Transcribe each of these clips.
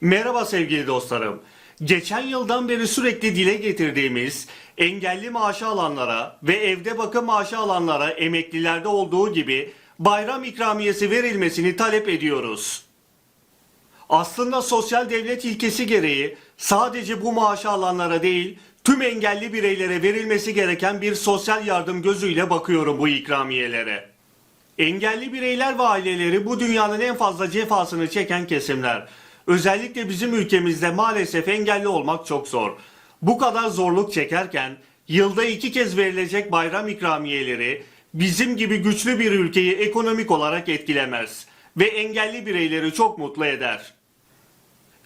Merhaba sevgili dostlarım. Geçen yıldan beri sürekli dile getirdiğimiz engelli maaşı alanlara ve evde bakım maaşı alanlara emeklilerde olduğu gibi bayram ikramiyesi verilmesini talep ediyoruz. Aslında sosyal devlet ilkesi gereği sadece bu maaşı alanlara değil tüm engelli bireylere verilmesi gereken bir sosyal yardım gözüyle bakıyorum bu ikramiyelere. Engelli bireyler ve aileleri bu dünyanın en fazla cefasını çeken kesimler. Özellikle bizim ülkemizde maalesef engelli olmak çok zor. Bu kadar zorluk çekerken yılda iki kez verilecek bayram ikramiyeleri bizim gibi güçlü bir ülkeyi ekonomik olarak etkilemez ve engelli bireyleri çok mutlu eder.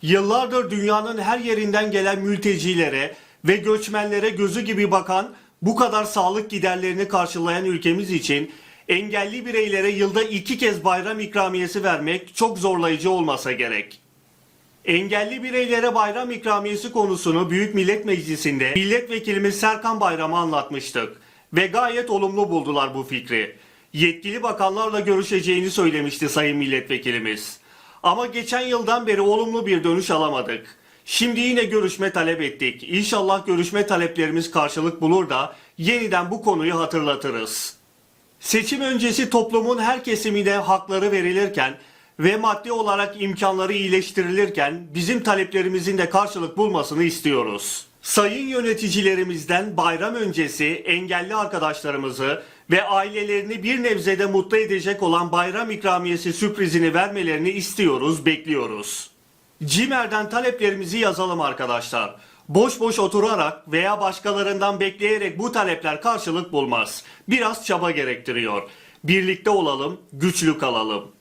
Yıllardır dünyanın her yerinden gelen mültecilere ve göçmenlere gözü gibi bakan, bu kadar sağlık giderlerini karşılayan ülkemiz için engelli bireylere yılda iki kez bayram ikramiyesi vermek çok zorlayıcı olmasa gerek. Engelli bireylere bayram ikramiyesi konusunu Büyük Millet Meclisi'nde milletvekilimiz Serkan Bayram'a anlatmıştık ve gayet olumlu buldular bu fikri. Yetkili bakanlarla görüşeceğini söylemişti sayın milletvekilimiz. Ama geçen yıldan beri olumlu bir dönüş alamadık. Şimdi yine görüşme talep ettik. İnşallah görüşme taleplerimiz karşılık bulur da yeniden bu konuyu hatırlatırız. Seçim öncesi toplumun her kesimine hakları verilirken ve maddi olarak imkanları iyileştirilirken bizim taleplerimizin de karşılık bulmasını istiyoruz. Sayın yöneticilerimizden bayram öncesi engelli arkadaşlarımızı ve ailelerini bir nebzede mutlu edecek olan bayram ikramiyesi sürprizini vermelerini istiyoruz, bekliyoruz. CİMER'den taleplerimizi yazalım arkadaşlar. Boş boş oturarak veya başkalarından bekleyerek bu talepler karşılık bulmaz. Biraz çaba gerektiriyor. Birlikte olalım, güçlü kalalım.